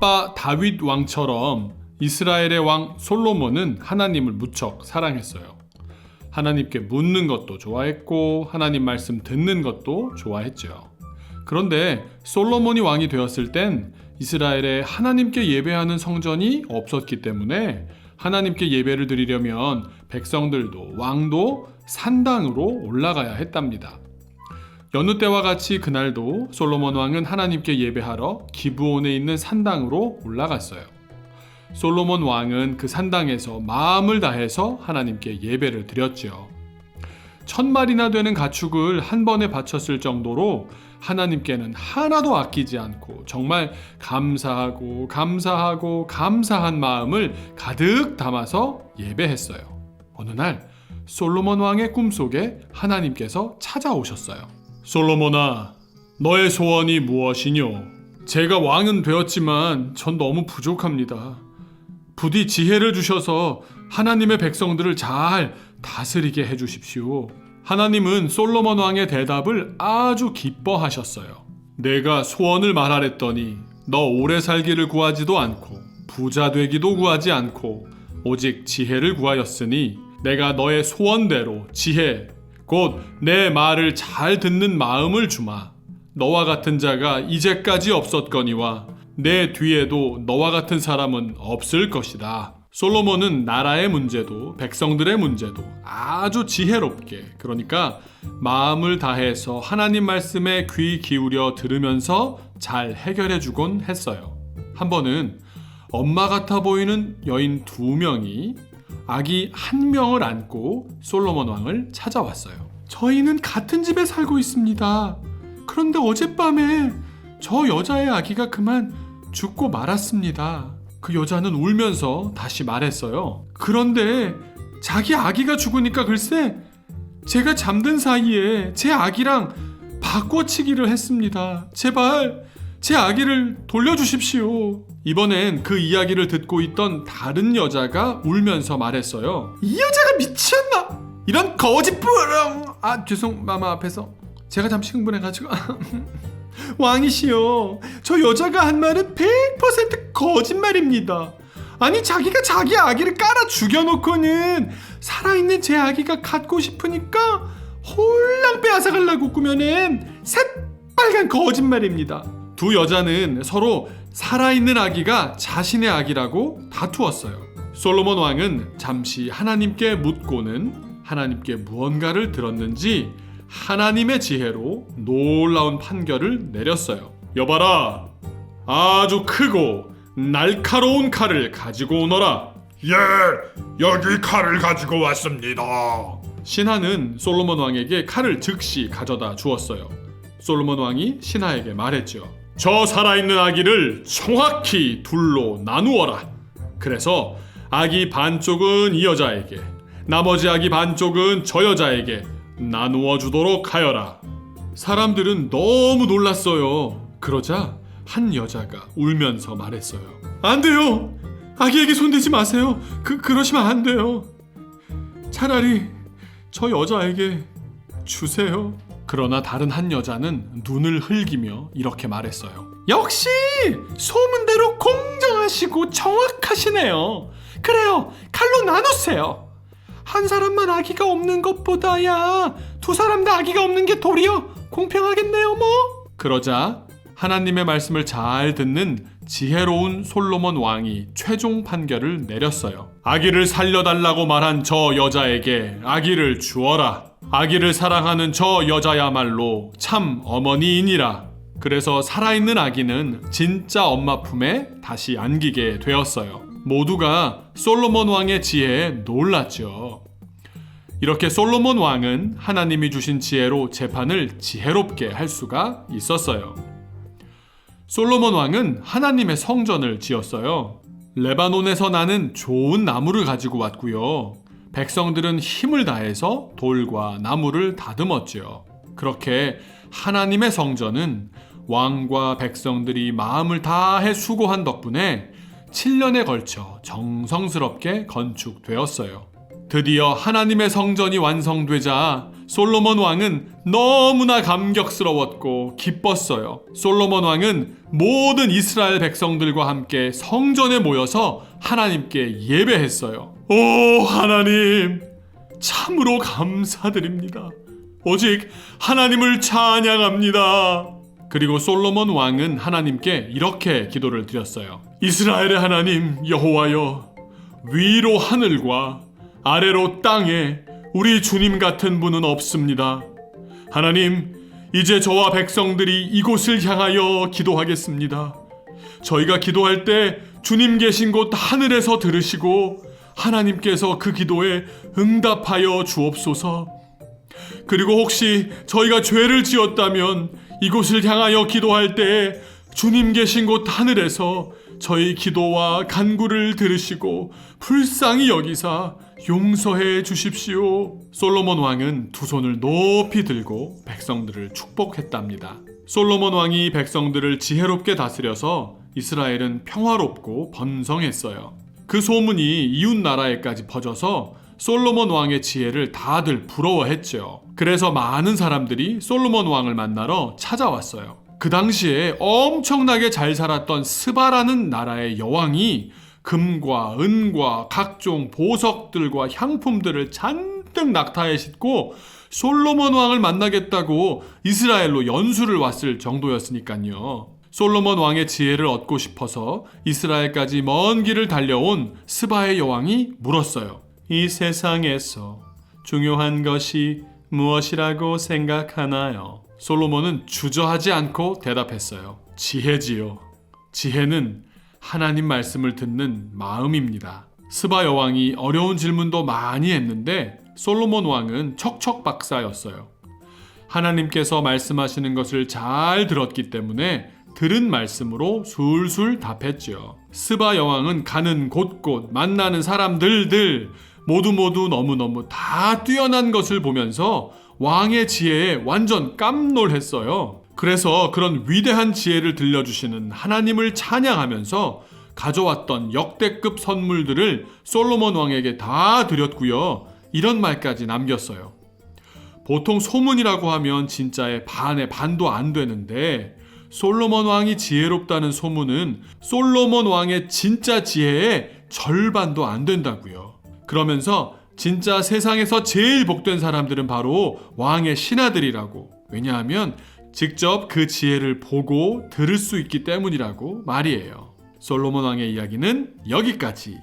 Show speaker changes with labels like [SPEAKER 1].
[SPEAKER 1] 아빠 다윗 왕처럼 이스라엘의 왕 솔로몬은 하나님을 무척 사랑했어요. 하나님께 묻는 것도 좋아했고 하나님 말씀 듣는 것도 좋아했죠. 그런데 솔로몬이 왕이 되었을 땐 이스라엘에 하나님께 예배하는 성전이 없었기 때문에 하나님께 예배를 드리려면 백성들도 왕도 산당으로 올라가야 했답니다. 여느 때와 같이 그날도 솔로몬 왕은 하나님께 예배하러 기브온에 있는 산당으로 올라갔어요. 솔로몬 왕은 그 산당에서 마음을 다해서 하나님께 예배를 드렸지요. 천 마리나 되는 가축을 한 번에 바쳤을 정도로 하나님께는 하나도 아끼지 않고 정말 감사하고 감사하고 감사한 마음을 가득 담아서 예배했어요. 어느 날 솔로몬 왕의 꿈속에 하나님께서 찾아오셨어요. 솔로몬아, 너의 소원이 무엇이뇨? 제가 왕은 되었지만 전 너무 부족합니다. 부디 지혜를 주셔서 하나님의 백성들을 잘 다스리게 해 주십시오. 하나님은 솔로몬 왕의 대답을 아주 기뻐하셨어요. 내가 소원을 말하랬더니 너 오래 살기를 구하지도 않고 부자 되기도 구하지 않고 오직 지혜를 구하였으니 내가 너의 소원대로 지혜 곧 내 말을 잘 듣는 마음을 주마. 너와 같은 자가 이제까지 없었거니와 내 뒤에도 너와 같은 사람은 없을 것이다. 솔로몬은 나라의 문제도 백성들의 문제도 아주 지혜롭게 그러니까 마음을 다해서 하나님 말씀에 귀 기울여 들으면서 잘 해결해 주곤 했어요. 한 번은 엄마 같아 보이는 여인 두 명이 아기 한 명을 안고 솔로몬 왕을 찾아왔어요. 저희는 같은 집에 살고 있습니다. 그런데 어젯밤에 저 여자의 아기가 그만 죽고 말았습니다. 그 여자는 울면서 다시 말했어요. 그런데 자기 아기가 죽으니까 글쎄 제가 잠든 사이에 제 아기랑 바꿔치기를 했습니다. 제발 제 아기를 돌려주십시오. 이번엔 그 이야기를 듣고 있던 다른 여자가 울면서 말했어요. 이 여자가 미쳤나? 이런 거짓부렁! 아 죄송 마마 앞에서 제가 잠시 흥분해가지고 왕이시여 저 여자가 한 말은 100% 거짓말입니다. 아니 자기가 자기 아기를 깔아 죽여놓고는 살아있는 제 아기가 갖고 싶으니까 홀랑 빼앗아가려고 꾸며낸 새빨간 거짓말입니다. 두 여자는 서로 살아있는 아기가 자신의 아기라고 다투었어요. 솔로몬 왕은 잠시 하나님께 묻고는 하나님께 무언가를 들었는지 하나님의 지혜로 놀라운 판결을 내렸어요. 여봐라, 아주 크고 날카로운 칼을 가지고 오너라.
[SPEAKER 2] 예, 여기 칼을 가지고 왔습니다.
[SPEAKER 1] 신하는 솔로몬 왕에게 칼을 즉시 가져다 주었어요. 솔로몬 왕이 신하에게 말했죠. 저 살아있는 아기를 정확히 둘로 나누어라. 그래서 아기 반쪽은 이 여자에게, 나머지 아기 반쪽은 저 여자에게 나누어 주도록 하여라. 사람들은 너무 놀랐어요. 그러자 한 여자가 울면서 말했어요. 안 돼요. 아기에게 손대지 마세요. 그 그러시면 안 돼요. 차라리 저 여자에게 주세요. 그러나 다른 한 여자는 눈을 흘기며 이렇게 말했어요. 역시 소문대로 공정하시고 정확하시네요. 그래요. 칼로 나누세요. 한 사람만 아기가 없는 것보다야 두 사람 다 아기가 없는 게 도리어 공평하겠네요, 뭐. 그러자 하나님의 말씀을 잘 듣는 지혜로운 솔로몬 왕이 최종 판결을 내렸어요. 아기를 살려달라고 말한 저 여자에게 아기를 주어라. 아기를 사랑하는 저 여자야말로 참 어머니이니라. 그래서 살아있는 아기는 진짜 엄마 품에 다시 안기게 되었어요. 모두가 솔로몬 왕의 지혜에 놀랐죠. 이렇게 솔로몬 왕은 하나님이 주신 지혜로 재판을 지혜롭게 할 수가 있었어요. 솔로몬 왕은 하나님의 성전을 지었어요. 레바논에서 나는 좋은 나무를 가지고 왔고요. 백성들은 힘을 다해서 돌과 나무를 다듬었지요. 그렇게 하나님의 성전은 왕과 백성들이 마음을 다해 수고한 덕분에 7년에 걸쳐 정성스럽게 건축되었어요. 드디어 하나님의 성전이 완성되자 솔로몬 왕은 너무나 감격스러웠고 기뻤어요. 솔로몬 왕은 모든 이스라엘 백성들과 함께 성전에 모여서 하나님께 예배했어요. 오, 하나님! 참으로 감사드립니다. 오직 하나님을 찬양합니다. 그리고 솔로몬 왕은 하나님께 이렇게 기도를 드렸어요. 이스라엘의 하나님 여호와여, 위로 하늘과 아래로 땅에 우리 주님 같은 분은 없습니다. 하나님, 이제 저와 백성들이 이곳을 향하여 기도하겠습니다. 저희가 기도할 때 주님 계신 곳 하늘에서 들으시고 하나님께서 그 기도에 응답하여 주옵소서. 그리고 혹시 저희가 죄를 지었다면 이곳을 향하여 기도할 때 주님 계신 곳 하늘에서 저희 기도와 간구를 들으시고 불쌍히 여기사 용서해 주십시오. 솔로몬 왕은 두 손을 높이 들고 백성들을 축복했답니다. 솔로몬 왕이 백성들을 지혜롭게 다스려서 이스라엘은 평화롭고 번성했어요. 그 소문이 이웃 나라에까지 퍼져서 솔로몬 왕의 지혜를 다들 부러워했죠. 그래서 많은 사람들이 솔로몬 왕을 만나러 찾아왔어요. 그 당시에 엄청나게 잘 살았던 스바라는 나라의 여왕이 금과 은과 각종 보석들과 향품들을 잔뜩 낙타에 싣고 솔로몬 왕을 만나겠다고 이스라엘로 연수를 왔을 정도였으니까요. 솔로몬 왕의 지혜를 얻고 싶어서 이스라엘까지 먼 길을 달려온 스바의 여왕이 물었어요. 이 세상에서 중요한 것이 무엇이라고 생각하나요? 솔로몬은 주저하지 않고 대답했어요. 지혜지요. 지혜는 하나님 말씀을 듣는 마음입니다. 스바 여왕이 어려운 질문도 많이 했는데 솔로몬 왕은 척척 박사였어요. 하나님께서 말씀하시는 것을 잘 들었기 때문에 들은 말씀으로 술술 답했죠. 스바 여왕은 가는 곳곳 만나는 사람들들 모두 모두 너무너무 다 뛰어난 것을 보면서 왕의 지혜에 완전 깜놀했어요. 그래서 그런 위대한 지혜를 들려주시는 하나님을 찬양하면서 가져왔던 역대급 선물들을 솔로몬 왕에게 다 드렸고요. 이런 말까지 남겼어요. 보통 소문이라고 하면 진짜의 반의 반도 안 되는데 솔로몬 왕이 지혜롭다는 소문은 솔로몬 왕의 진짜 지혜의 절반도 안 된다고요. 그러면서 진짜 세상에서 제일 복된 사람들은 바로 왕의 신하들이라고. 왜냐하면 직접 그 지혜를 보고 들을 수 있기 때문이라고 말이에요. 솔로몬 왕의 이야기는 여기까지.